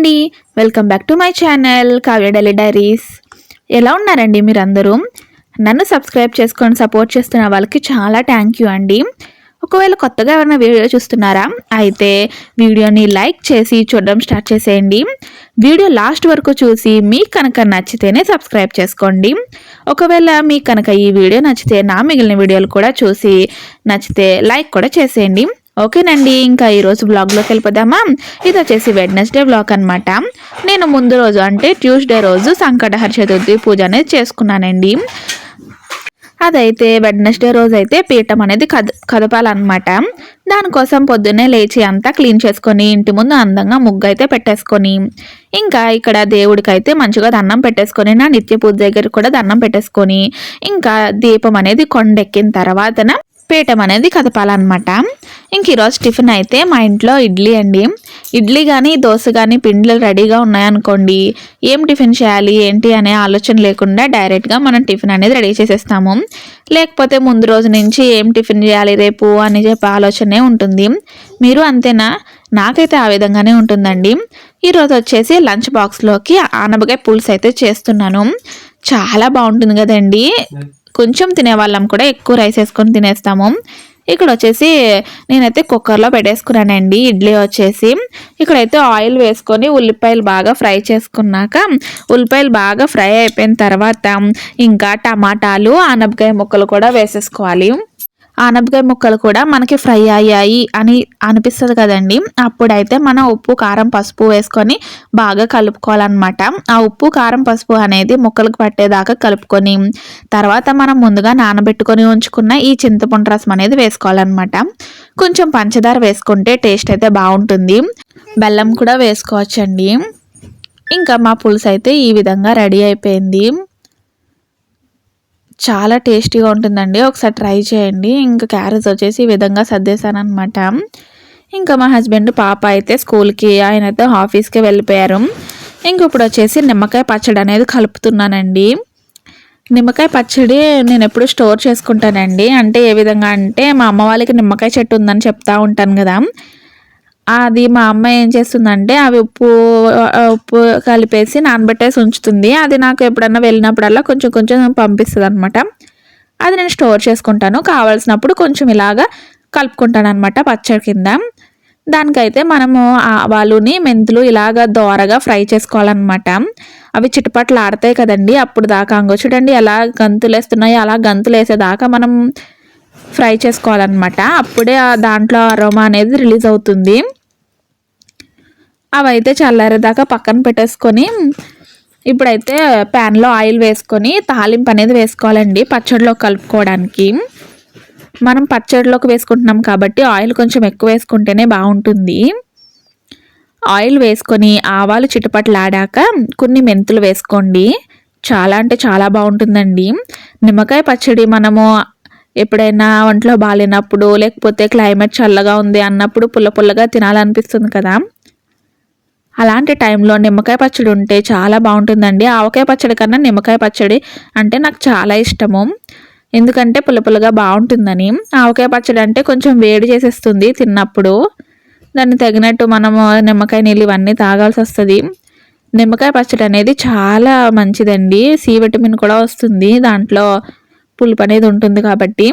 అండి. Welcome back to my channel Kavya daily diaries ఎలా ఉన్నారండి మీరందరూ? నన్ను సబ్స్క్రైబ్ చేసుకొని సపోర్ట్ చేస్తున్న వాళ్ళకి చాలా థ్యాంక్ యూ అండి. ఒకవేళ కొత్తగా ఎవరైనా వీడియో చూస్తున్నారా? అయితే వీడియోని లైక్ చేసి చూడడం స్టార్ట్ చేసేయండి. వీడియో లాస్ట్ వరకు చూసి మీకు కనుక నచ్చితేనే సబ్స్క్రైబ్ చేసుకోండి. ఒకవేళ మీకు కనుక ఈ వీడియో నచ్చితే నా మిగిలిన వీడియోలు కూడా చూసి నచ్చితే లైక్ కూడా చేసేయండి. ఓకేనండి ఇంకా ఈరోజు బ్లాగ్లోకి వెళ్ళిపోదామా? ఇది వచ్చేసి వెడ్నెస్డే బ్లాగ్ అనమాట నేను ముందు రోజు అంటే ట్యూస్డే రోజు సంకటహర చతుర్థి పూజ అనేది చేసుకున్నానండి. అదైతే వెడ్నెస్డే రోజు అయితే పీఠం అనేది కద కదపాలన్నమాట. దానికోసం పొద్దున్నే లేచి అంతా క్లీన్ చేసుకొని ఇంటి ముందు అందంగా ముగ్గు అయితే పెట్టేసుకొని ఇంకా ఇక్కడ దేవుడికి అయితే మంచిగా దండం పెట్టేసుకొని నా నిత్య పూజ దగ్గర కూడా దండం పెట్టేసుకొని ఇంకా దీపం అనేది కొండెక్కిన తర్వాతన పీఠం అనేది కదపాలన్నమాట. ఇంక ఈరోజు టిఫిన్ అయితే మా ఇంట్లో ఇడ్లీ అండి. ఇడ్లీ కానీ దోశ కానీ పిండిలు రెడీగా ఉన్నాయనుకోండి ఏం టిఫిన్ చేయాలి ఏంటి అనే ఆలోచన లేకుండా డైరెక్ట్గా మనం టిఫిన్ అనేది రెడీ చేసేస్తాము. లేకపోతే ముందు రోజు నుంచి ఏం టిఫిన్ చేయాలి రేపు అని చెప్పి ఆలోచనే ఉంటుంది. మీరు అంతేనా? నాకైతే ఆ విధంగానే ఉంటుందండి. ఈరోజు వచ్చేసి లంచ్ బాక్స్లోకి ఆనపకాయ పులుసు అయితే చేస్తున్నాను. చాలా బాగుంటుంది కదండి. కొంచెం తినేవాళ్ళం కూడా. ఎక్కువ రైస్ వేసుకొని తినేస్తాము. ఇక్కడ వచ్చేసి నేనైతే కుక్కర్లో పెట్టేసుకున్నానండి. ఇడ్లీ వచ్చేసి. ఇక్కడైతే ఆయిల్ వేసుకొని ఉల్లిపాయలు బాగా ఫ్రై చేసుకున్నాక ఉల్లిపాయలు బాగా ఫ్రై అయిపోయిన తర్వాత ఇంకా టమాటాలు ఆనపకాయ ముక్కలు కూడా వేసేసుకోవాలి. ఆనపకాయ ముక్కలు కూడా మనకి ఫ్రై అయ్యాయి అని అనిపిస్తుంది కదండి. అప్పుడైతే మనం ఉప్పు కారం పసుపు వేసుకొని బాగా కలుపుకోవాలన్నమాట. ఆ ఉప్పు కారం పసుపు అనేది ముక్కలకు పట్టేదాకా కలుపుకొని తర్వాత మనం ముందుగా నానబెట్టుకొని ఉంచుకున్న ఈ చింతపండు రసం అనేది వేసుకోవాలన్నమాట. కొంచెం పంచదార వేసుకుంటే టేస్ట్ అయితే బాగుంటుంది. బెల్లం కూడా వేసుకోవచ్చండి. ఇంకా మా పులుసు అయితే ఈ విధంగా రెడీ అయిపోయింది. చాలా టేస్టీగా ఉంటుందండి. ఒకసారి ట్రై చేయండి. ఇంకా క్యారెట్స్ వచ్చేసి ఈ విధంగా సర్దేశానమాట ఇంకా మా హస్బెండ్ పాప అయితే స్కూల్కి ఆయన అయితే ఆఫీస్కి వెళ్ళిపోయారు. ఇంక ఇప్పుడు వచ్చేసి నిమ్మకాయ పచ్చడి అనేది కలుపుతున్నానండి. నిమ్మకాయ పచ్చడి నేను ఎప్పుడు స్టోర్ చేసుకుంటానండి. అంటే ఏ విధంగా అంటే మా అమ్మ వాళ్ళకి నిమ్మకాయ చెట్టు ఉందని చెప్తా ఉంటాను కదా. అది మా అమ్మ ఏం చేస్తుందంటే అవి ఉప్పు ఉప్పు కలిపేసి నానబెట్టేసి ఉంచుతుంది. అది నాకు ఎప్పుడన్నా వెళ్ళినప్పుడల్లా కొంచెం కొంచెం పంపిస్తుంది అనమాట అది నేను స్టోర్ చేసుకుంటాను. కావాల్సినప్పుడు కొంచెం ఇలాగా కలుపుకుంటాను అనమాట పచ్చడి కింద. దానికైతే మనము ఆవాలుని మెంతులు ఇలాగ దోరగా ఫ్రై చేసుకోవాలన్నమాట. అవి చిటపట్లు ఆడతాయి కదండి అప్పుడు దాకా. అంగో చూడండి ఎలా గంతులు వేస్తున్నాయో అలా గంతులు వేసేదాకా మనం ఫ్రై చేసుకోవాలన్నమాట. అప్పుడే దాంట్లో అరోమా అనేది రిలీజ్ అవుతుంది. అవైతే చల్లారేదాకా పక్కన పెట్టేసుకొని ఇప్పుడైతే ప్యాన్లో ఆయిల్ వేసుకొని తాలింపు అనేది వేసుకోవాలండి పచ్చడిలో కలుపుకోవడానికి. మనం పచ్చడిలోకి వేసుకుంటున్నాం కాబట్టి ఆయిల్ కొంచెం ఎక్కువ వేసుకుంటేనే బాగుంటుంది. ఆయిల్ వేసుకొని ఆవాలు చిటపట్లాడాక కొన్ని మెంతులు వేసుకోండి. చాలా అంటే చాలా బాగుంటుందండి. నిమ్మకాయ పచ్చడి మనము ఎప్పుడైనా ఒంట్లో బాగాలేనప్పుడు లేకపోతే క్లైమేట్ చల్లగా ఉంది అన్నప్పుడు పుల్ల పుల్లగా తినాలనిపిస్తుంది కదా? అలాంటి టైంలో నిమ్మకాయ పచ్చడి ఉంటే చాలా బాగుంటుందండి. ఆవకాయ పచ్చడి కన్నా నిమ్మకాయ పచ్చడి అంటే నాకు చాలా ఇష్టము. ఎందుకంటే పుల్ల పుల్లగా బాగుంటుందని. ఆవకాయ పచ్చడి అంటే కొంచెం వేడి చేసేస్తుంది తిన్నప్పుడు. దాన్ని తగినట్టు మనము నిమ్మకాయ నీళ్ళు ఇవన్నీ తాగాల్సి వస్తుంది. నిమ్మకాయ పచ్చడి అనేది చాలా మంచిదండి. సి విటమిన్ కూడా వస్తుంది. దాంట్లో పులుపు అనేది ఉంటుంది కాబట్టి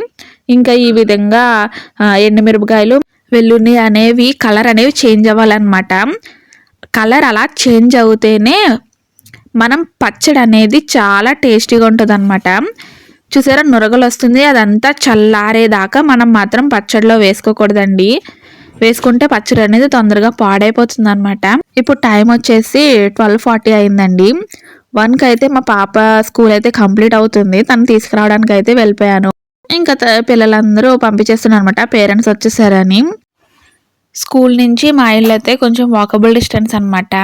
ఇంకా ఈ విధంగా ఎండుమిరపకాయలు వెల్లుల్లి అనేవి కలర్ అనేవి చేంజ్ అవ్వాలన్నమాట. కలర్ అలా చేంజ్ అవుతేనే మనం పచ్చడి అనేది చాలా టేస్టీగా ఉంటుంది అనమాట చూసారా నురగలు వస్తుంది అదంతా చల్లారేదాకా మనం మాత్రం పచ్చడిలో వేసుకోకూడదండి. వేసుకుంటే పచ్చడి అనేది తొందరగా పాడైపోతుంది అనమాట ఇప్పుడు టైం వచ్చేసి ట్వెల్వ్ ఫార్టీ అయిందండి. వన్కి అయితే మా పాప స్కూల్ అయితే కంప్లీట్ అవుతుంది. తను తీసుకురావడానికి అయితే వెళ్ళిపోయాను. ఇంకా పిల్లలందరూ పంపించేస్తున్నారు అనమాట పేరెంట్స్ వచ్చేసారని. స్కూల్ నుంచి మా ఇల్లు అయితే కొంచెం వాకబుల్ డిస్టెన్స్ అనమాట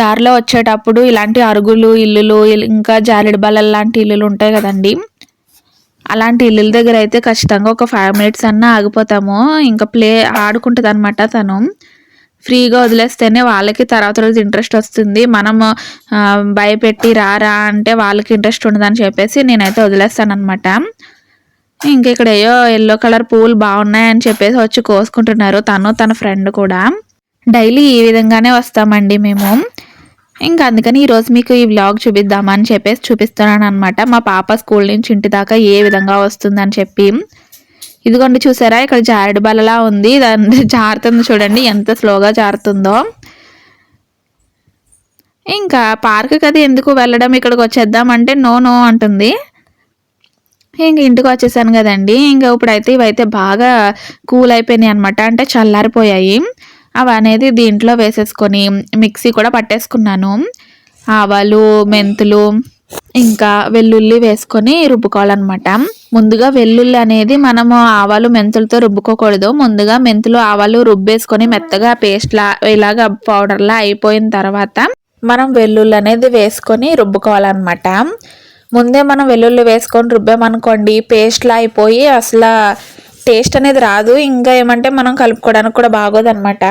దారిలో వచ్చేటప్పుడు ఇలాంటి అరుగులు ఇల్లులు ఇంకా జాలిడి బల్లలు లాంటి ఇల్లులు ఉంటాయి కదండి. అలాంటి ఇల్లుల దగ్గర అయితే ఖచ్చితంగా ఒక ఫైవ్ మినిట్స్ అన్నా ఆగిపోతాము. ఇంకా ప్లే ఆడుకుంటుంది అనమాట తను. ఫ్రీగా వదిలేస్తేనే వాళ్ళకి తర్వాత రోజు ఇంట్రెస్ట్ వస్తుంది. మనము భయపెట్టి రారా అంటే వాళ్ళకి ఇంట్రెస్ట్ ఉండదని చెప్పేసి నేనైతే వదిలేస్తానమాట ఇంకా ఇక్కడ ఏయో ఎల్లో కలర్ పూలు బాగున్నాయని చెప్పేసి వచ్చి కోసుకుంటున్నారు తను తన ఫ్రెండ్ కూడా. డైలీ ఈ విధంగానే వస్తామండి మేము. ఇంకా అందుకని ఈరోజు మీకు ఈ వ్లాగ్ చూపిద్దామని చెప్పేసి చూపిస్తున్నాను అనమాట మా పాప స్కూల్ నుంచి ఇంటి దాకా ఏ విధంగా వస్తుందని చెప్పి. ఇదిగోండి చూసారా ఇక్కడ జారుడు బలలా ఉంది. దాన్ని జారుతుంది చూడండి ఎంత స్లోగా జారుతుందో. ఇంకా పార్క్ కదా ఎందుకు వెళ్ళడం ఇక్కడికి వచ్చేద్దామంటే నో నో అంటుంది. ఇంక ఇంటికి వచ్చేసాను కదండి. ఇంకా ఇప్పుడైతే ఇవైతే బాగా కూల్ అయిపోయినాయి అనమాట అంటే చల్లారిపోయాయి. అవి అనేది దీంట్లో వేసేసుకొని మిక్సీ కూడా పట్టేసుకున్నాను. ఆవాలు మెంతులు ఇంకా వెల్లుల్లి వేసుకొని రుబ్బుకోవాలన్నమాట. ముందుగా వెల్లుల్లి అనేది మనము ఆవాలు మెంతులతో రుబ్బుకోకూడదు. ముందుగా మెంతులు ఆవాలు రుబ్బేసుకొని మెత్తగా పేస్ట్లా ఇలాగ పౌడర్లా అయిపోయిన తర్వాత మనం వెల్లుల్లి అనేది వేసుకొని రుబ్బుకోవాలన్నమాట. ముందే మనం వెల్లుల్లి వేసుకొని రుబ్బామనుకోండి పేస్ట్లా అయిపోయి అసలు టేస్ట్ అనేది రాదు. ఇంకా ఏమంటే మనం కలుపుకోవడానికి కూడా బాగోదన్నమాట.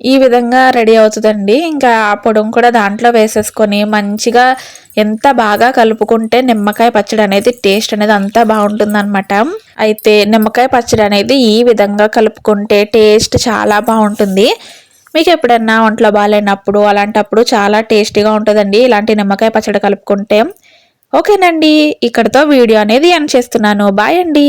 ఈ విధంగా రెడీ అవుతుందండి. ఇంకా ఆ పొడుం కూడా దాంట్లో వేసేసుకొని మంచిగా ఎంత బాగా కలుపుకుంటే నిమ్మకాయ పచ్చడి అనేది టేస్ట్ అనేది అంతా బాగుంటుంది అనమాట అయితే నిమ్మకాయ పచ్చడి అనేది ఈ విధంగా కలుపుకుంటే టేస్ట్ చాలా బాగుంటుంది. మీకు ఎప్పుడన్నా ఒంట్లో బాగాలేనప్పుడు అలాంటప్పుడు చాలా టేస్టీగా ఉంటుందండి ఇలాంటి నిమ్మకాయ పచ్చడి కలుపుకుంటే. ఓకేనండి. ఇక్కడతో వీడియో అనేది ఎండ్ చేస్తున్నాను. బాయ్ అండి.